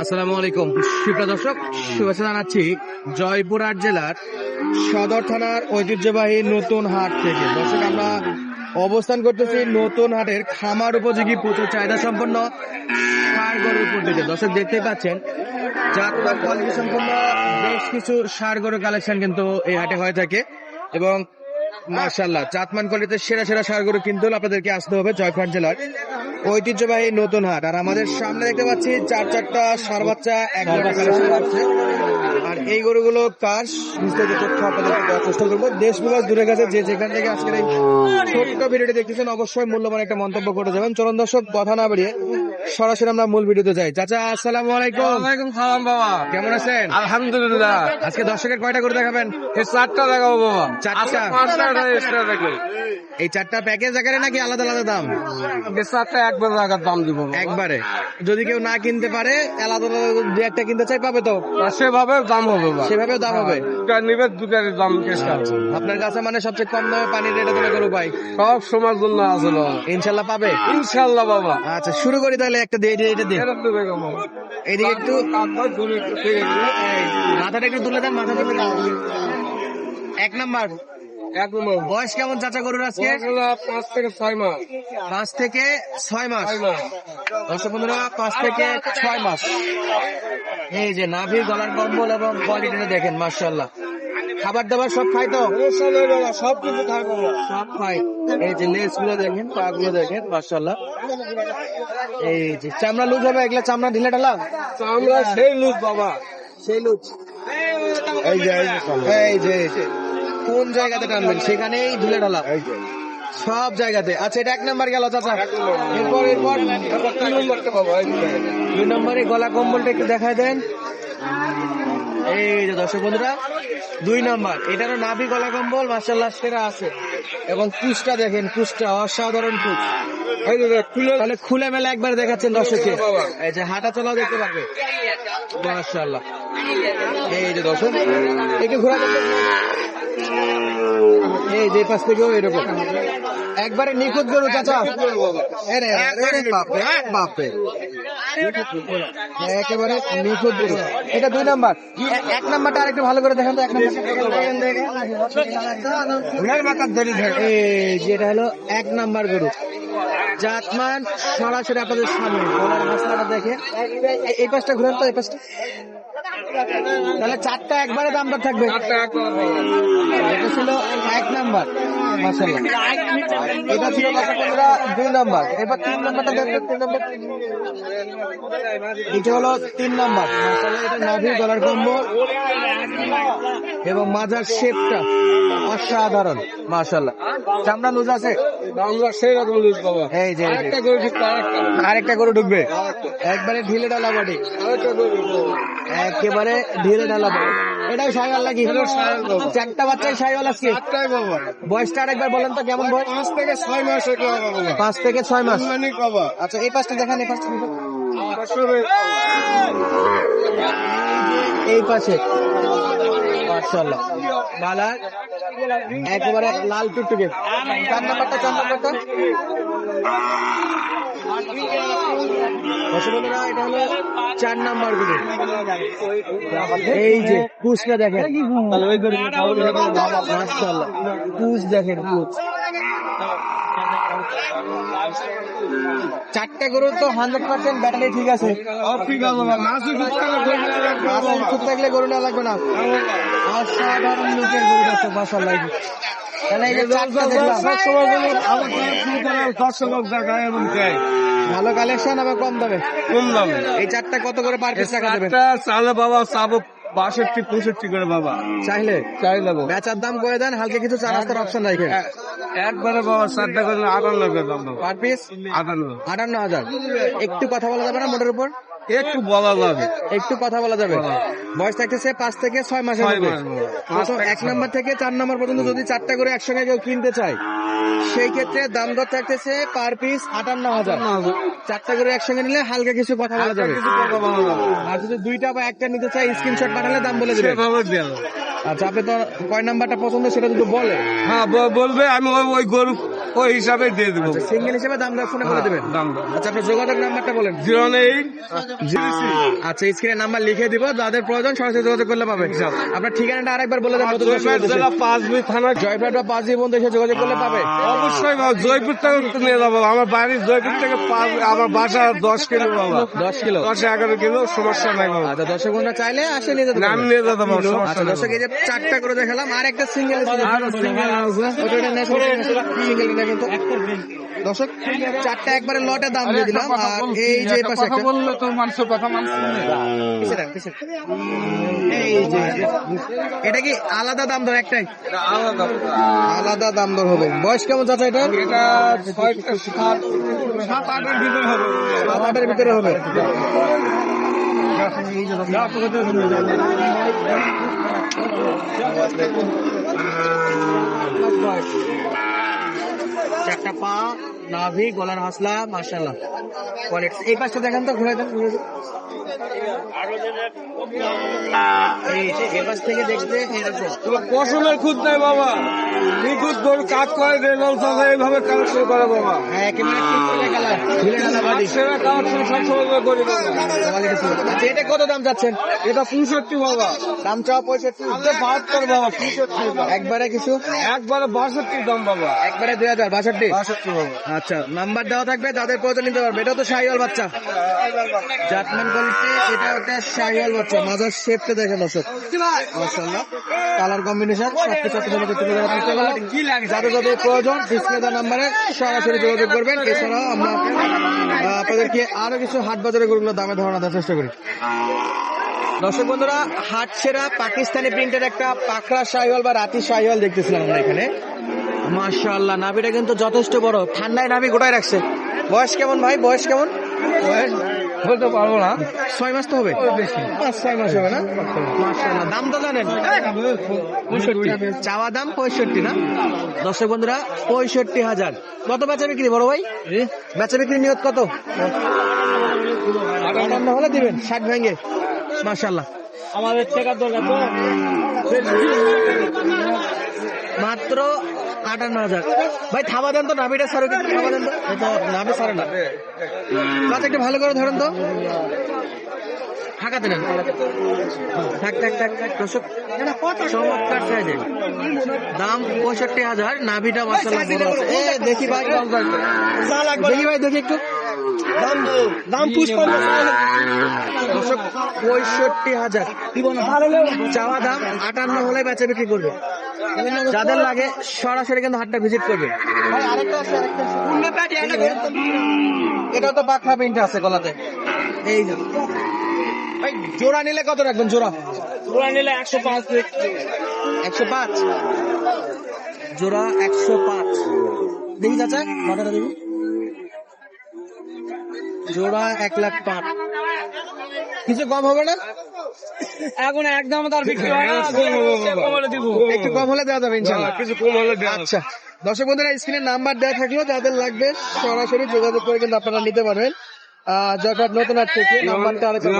আসসালামু আলাইকুম সুপ্রিয় দর্শক, শুভেচ্ছা জানাচ্ছি জয়পুরহাট জেলার সদর থানার ঐতিহ্যবাহী নতুন হাট থেকে। দর্শক, আমরা অবস্থান করতেছি নতুন হাটের খামার উপযোগী প্রচুর চাহিদা সম্পন্ন সার গরুর পদ্ধতিতে দর্শক, দেখতেই পাচ্ছেন বা কোয়ালিটি সম্পন্ন বেশ কিছু সার গরুর কালেকশন কিন্তু এই হাটে হয়ে থাকে এবং মার্শাল্লাহ চাতমান কোয়ালিটিতে সেরা সেরা সার গরু কিন্তু আপনাদেরকে আসতে হবে জয়পুরহাট জেলার ঐতিহ্যবাহী নতুন হাট। আর আমাদের সামনে দেখতে পাচ্ছি চার চারটা সার বাচ্চা এক আর এই গরুগুলো কার বিস্তারিত তথ্য আপনাদেরকে দেওয়ার চেষ্টা করব? দেশ বিভাগ দূরে গেছে যে যেখান থেকে আজকের এই ছোট্ট ভিডিওটি দেখতেছেন অবশ্যই মূল্যবান একটা মন্তব্য করে যাবেন। চলন দর্শক কথা না বাড়িয়ে সরাসরি আমরা মূল ভিডিওতে যাই। চাচা আসসালামু আলাইকুম। ওয়ালাইকুম সালাম বাবা। কেমন আছেন? আলহামদুলিল্লাহ। আজকে দর্শকের কয়টা করে দেখাবেন? এই চারটা দেখাবো বাবা। চারটা? দেখবে এই চারটা প্যাকেজ আকারে নাকি আলাদা আলাদা দাম? চারটা একবার দাম দিব একবারে। যদি কেউ না কিনতে পারে আলাদা দু একটা কিনতে চাই পাবে তো? সেভাবে দাম হবে বাবা। সেভাবেও দাম হবে? নিবে দুটার দাম চেষ্টা আপনার কাছে মানে সবচেয়ে কম দামে পানির রেটে করো ভাই সব সময়ের জন্য ইনশাল্লাহ পাবে? ইনশাল্লাহ বাবা। আচ্ছা শুরু করি তাহলে একটা দিয়ে এটা দিয়ে এদিকে একটু মাথাটা একটু তুলে দেন মাথা এক নাম্বার। এক নম্বর বয়স কেমন চাচা গরুর আজকে? পাঁচ থেকে ছয় মাস। পাঁচ থেকে ছয় মাস। মাস। দর্শক পাঁচ থেকে ছয় মাস। এই যে নাভি গলার কম্বল এবং কোয়ালিটিটা দেখেন মার্শাল্লাহ খাবার দাবার সব খাই তো? সব কিছু থাকব সব খাই এই যে লেসগুলো দেখেন পা গুলো দেখেন মার্শাল্লাহ এই যে চামড়া লুজ হবে এগুলা চামড়া ঢিলে ঢালা? চামড়া সেই লুজ বাবা সেই লুজ। এই যে এই যে। কোন জায়গাতে টানবেন? সেখানেই ঢিলে ঢালা সব জায়গাতে। আচ্ছা এটা এক নাম্বার গেল চাচা। এরপর এরপর। দুই নম্বরে গলা কম্বলটা একটু দেখায় দেন। এই যে দর্শক বন্ধুরা দুই নম্বর। এটারও নাভি গলা কম্বল মার্শাল্লাহ সেরা আছে। এবং কুচটা দেখেন কুচটা অসাধারণ কুচ। তাহলে খুলে মেলে একবার দেখাচ্ছেন দর্শককে। এই যে হাঁটা চলাও দেখতে পারবে। মার্শাল্লাহ এই যে দর্শক। একটু ঘোরা? এই যে পাশ থেকেও এরকম। একবারে নিখুঁত গরু চাচা। বাপরে, বাপরে। একেবারে নিখুঁত গরু। এটা দুই নাম্বার। এক নাম্বারটা আরেকটু ভালো করে দেখেন তো এক নাম্বার এই যেটা হলো এক নাম্বার গরু। জাতমান সরাসরি আপনাদের সামনে। দেখে এই পাশটা ঘুরেন তো এই পাশটা। তাহলে চারটা একবারে দামটা থাকবে। এটা ছিল এক নাম্বার এটা ছিল দুই নাম্বার। এবার তিন নাম্বারটা দেখবেন তিন নাম্বার। এটা হলো তিন নাম্বার। মাসাল্লাহ এটা নাভি গলার কম্বল। এবং মাজার শেপটা অসাধারণ মাশাল্লাহ চামড়া লুজ আছে? সেই রকম বাবা। এই যে আরেকটা আরেকটা গরু ঢুকবে। একবারে ঢিলে ডালা বাড়ি আরেকটা ঢুকবো। একেবারে ঢিলে ঢালা বাড়ি এটাই সাইওয়াল নাকি। চারটা বাচ্চাই আজকে? চারটাই বাবা বয়সটা আরেকবার বলেন তো কেমন বয়স? পাঁচ থেকে ছয় মাস পাঁচ থেকে ছয় মাস। আচ্ছা এই পাঁচটা দেখান এই পাঁচটা এই পাশে। মার্শাল্লাহ একেবারে লাল টুকটুকে। চার নাম্বারটা চার নাম্বারটা। বন্ধুরা এটা হলো চার নাম্বারগুলো এই যে কুচটা দেখেন কুচ দেখেন কুচ চারটে গরু তো হান্ড্রেড পার্সেন্ট ব্যাটারি ঠিক আছে লাগবে থাকলে গরু না লাগবে না অসাধারণ লোকের গরু আছে মাসাল্লাহ তাহলে এই যে চারটা দেখলাম দর্শক দেখায় এবং দেয়। ভালো কালেকশন আবার কম দামে? কম দামে। এই চারটা কত করে পার পিস টাকা দেবেন? চারটা চালে বাবা চাবো বাষট্টি পঁয়ষট্টি করে বাবা। চাইলে? বেচার দাম করে দেন হালকা কিছু চা রাস্তার অপশন রাখেন একবারে বাবা চারটা করে আটান্ন করে দাম দেবো পার পিস আটান্ন আটান্ন হাজার। একটু কথা বলা যাবে না মোটের উপর? একটু বলা যাবে। একটু কথা বলা যাবে। বয়স থাকতেছে পাঁচ থেকে ছয় মাসের মধ্যে। এক নম্বর থেকে চার নম্বর পর্যন্ত যদি চারটা করে একসঙ্গে কেউ কিনতে চায় সেই ক্ষেত্রে দাম দর থাকতেছে পার পিস আটান্ন হাজার। চারটা করে একসঙ্গে নিলে হালকা কিছু কথা বলা যাবে। আর যদি দুইটা বা একটা নিতে চাই স্ক্রিনশট পাঠালে দাম বলে দেবে। আচ্ছা আপনি তো কয় নাম্বারটা পছন্দ সেটা যদি বলে। হ্যাঁ বলবে আমি ওই- ওই গরু ওই হিসাবে দিয়ে দেবো। সিঙ্গেল হিসেবে দাম দর ফোনে বলে দেবেন। দাম আচ্ছা আপনার যোগাযোগ নাম্বারটা বলেন। জিরো এইট আচ্ছা স্ক্রিনে নাম্বার লিখে দিব যাদের প্রয়োজন সরাসরি যোগাযোগ করলে পাবে আপনার ঠিকানাটা আরেকবার বলে দেন। জেলা পাঁচবি থানা। জয়পুরহাট বা পাঁচই বন্ধু এসে যোগাযোগ করলে পাবে। অবশ্যই জয়পুর থেকে নিয়ে যাব। আমার বাড়ির জয়পুর থেকে আমার বাসা দশ কিলো বাবা। দশ কিলো? দশ এগারো কিলো সমস্যা নাই বাবা। আচ্ছা দর্শক বন্ধুরা চাইলে আসে নিয়ে যেতে আমি নিয়ে যেতে পারব আচ্ছা এই যে চারটা করে দেখালাম আর একটা সিঙ্গেল সিঙ্গেল সিঙ্গেল কিন্তু দর্শক চারটা একবারে লটে দাম দিয়ে দিলাম। আর এই যে পাশে কথা একটা বললে তো মানুষের কথা মানুষ। এই যে এটা কি আলাদা দাম দর একটাই? আলাদা আলাদা দাম দর হবে। বয়স কেমন চাচা এটা এটা সাত আটের ভিতরে হবে। সাত আটের ভিতরে হবে। চারটা পা নাভি গলার হাসলা মাশাল্লাহ কোয়ালিটি এই পাশটা দেখেন তো ঘুরে দেন ঘুরে দেন। এই যে, এ পাশ থেকে দেখতে পশমের খুদ নাই বাবা। নিখুঁত গরু কাজ করে রেলন চাষা এইভাবে কালেকশন করে বাবা। হ্যাঁ, একেবারে। সেরা কালেকশন সবসময় করি। আচ্ছা এটা কত দাম যাচ্ছেন? এটা পঁয়ষট্টি বাবা। দাম চাওয়া পঁয়ষট্টি। এটা বাহাত্তর বাবা পঁয়ষট্টি একবারে কিছু? একবারে বাষট্টি দাম বাবা। একবারে দুই হাজার বাষট্টি? বাষট্টি বাবা। আচ্ছা নাম্বার দেওয়া থাকবে যাদের প্রয়োজন নিতে পারবে। এটা তো শাহিওয়াল বাচ্চা। জাতমান কোয়ালিটি এটা একটা শাহিওয়াল বাচ্চা। মাজার শেপটা দেখেন দর্শক। মাশাআল্লাহ। কালার কম্বিনেশন সবকিছু আপনাদের তুলে ধরার চেষ্টা করলাম যাদের যাদের প্রয়োজন ডিসপ্লে দেওয়া নাম্বারে সরাসরি যোগাযোগ করবেন। এছাড়াও আমরা আপনাদেরকে আরও কিছু হাট বাজারে গরুগুলোর দামে ধারণা দেওয়ার চেষ্টা করি। দর্শক বন্ধুরা হাট সেরা পাকিস্তানি প্রিন্টের একটা পাখরা শাহিওয়াল বা রাতি শাহিওয়াল দেখতেছিলাম আমরা এখানে। মাশাআল্লাহ নাভিটা কিন্তু যথেষ্ট বড়। ঠান্ডায় নাভি গোটায় রাখছে। বয়স কেমন ভাই? বয়স কেমন? বলতে পারব না। ছয় মাস তো হবে? পাঁচ ছয় মাস হবে না? মাশাআল্লাহ দাম তো জানেন। চাওয়া দাম পঁয়ষট্টি না? দর্শক বন্ধুরা পঁয়ষট্টি হাজার। কত বেচা বিক্রি বড় ভাই? বেচা বিক্রি নিয়ত কত? আটান্ন। হলে দিবেন ষাট ভেঙে মাশাআল্লাহ। আমাদের টাকার দরকার তো। মাত্র আটান্ন হাজার ভাই থাবা দেন তো নাভিটা সারো কিন্তু থাবা দেন তো। নাভি সারে না। একটু ভালো করে ধরেন তো। ফাঁকাতে নেন। থাক থাক থাক থাক দর্শক চমৎকার সাইজের দাম পঁয়ষট্টি হাজার নাভিটা মাসাল্লাহ দেখি ভাই। দেখি ভাই দেখি একটু। দাম দর্শক পঁয়ষট্টি হাজার। চাওয়া দাম আটান্ন হলে বেচা বিক্রি করবে। যাদের লাগে সরাসরি কিন্তু হাটটা ভিজিট করবে। এটা তো পাখা প্রিন্ট আছে গলাতে। এই যে। ভাই জোড়া নিলে কত রাখবেন জোড়া? পুরা নিলে একশো পাঁচ। একশো পাঁচ? জোড়া একশো পাঁচ। দেখি চাচা মাথাটা দেখি। জোড়া এক লাখ পাঁচ। কিছু কম হবে না? এখন একদম তার বিক্রি হয় না একটু কম হলে দেওয়া যাবে ইনশাল্লাহ। কিছু কম হলে দেওয়া আচ্ছা দর্শক বন্ধুরা স্ক্রিনে নাম্বার দেওয়া থাকলেও যাদের লাগবে সরাসরি যোগাযোগ করে কিন্তু আপনারা নিতে পারবেন। আহ, জয়পাট নতুন আর থেকে নাম্বারটা আরেকটা।